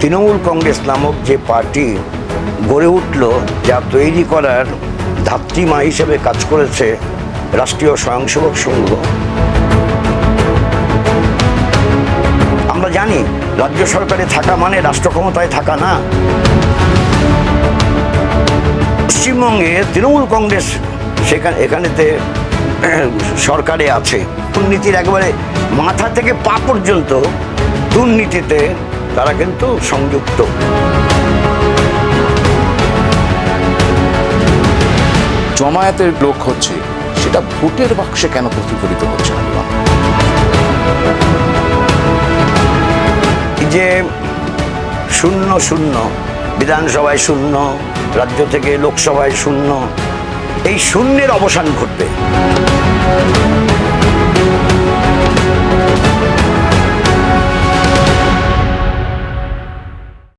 তৃণমূল কংগ্রেস নামক যে পার্টি গড়ে উঠল, যা তৈরি করার ধাত্রীমা হিসেবে কাজ করেছে রাষ্ট্রীয় স্বয়ংসেবক সংঘ। আমরা জানি, রাজ্য সরকারে থাকা মানে রাষ্ট্র ক্ষমতায় থাকা না। পশ্চিমবঙ্গে তৃণমূল কংগ্রেস সেখানে, এখানেতে সরকারে আছে। দুর্নীতির একেবারে মাথা থেকে পা পর্যন্ত দুর্নীতিতে তারা কিন্তু সংযুক্ত। জমায়েতের লোক হচ্ছে সেটা ভোটের বাক্সে কেন প্রতিফলিত হচ্ছে না? এই যে শূন্য শূন্য বিধানসভায় শূন্য রাজ্য থেকে লোকসভায় শূন্য এই শূন্যের অবসান ঘটবে।